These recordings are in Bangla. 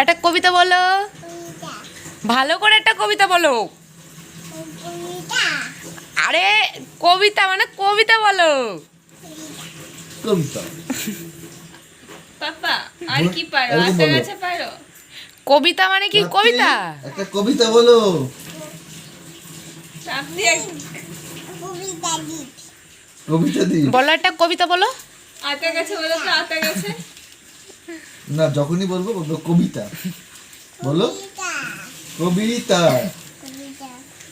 একটা কবিতা বলো। ভালো করে একটা কবিতা বলো। আরে কবিতা মানে কবিতা বলো। পাপা আর কি পারো? কবিতা মানে কি কবিতা? একটা কবিতা বলো। আপনি কবিতা দি বলো একটা কবিতা বলো। আতা গাছে বলো তো আতা গাছে? না যখনই বলব বলব কবিতা। বলো। কবিতা।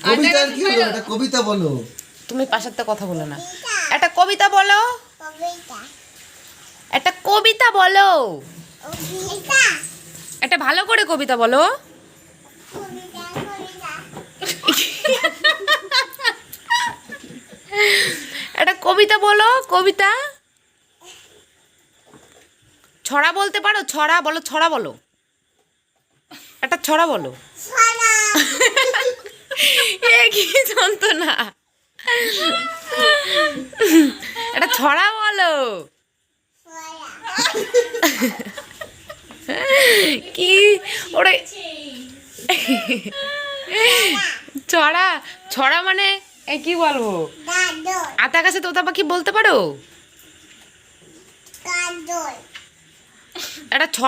কবিতা কি হলো? কবিতা বলো। তুমি কথা বলো না। একটা কবিতা বলো। একটা কবিতা বলো। একটা ভালো করে কবিতা বলো। একটা কবিতা বলো কবিতা। ছড়া বলতে পারো? ছড়া বলো ছড়া বলো। একটা ছড়া বলো। এ কি যন্ত্রণা? একটা ছড়া বলো। কি? ওরে। ছড়া? ছড়া মানে এ কি বলব? আতা কাছে তোতা পাখি বলতে পারো? একটা ছড়া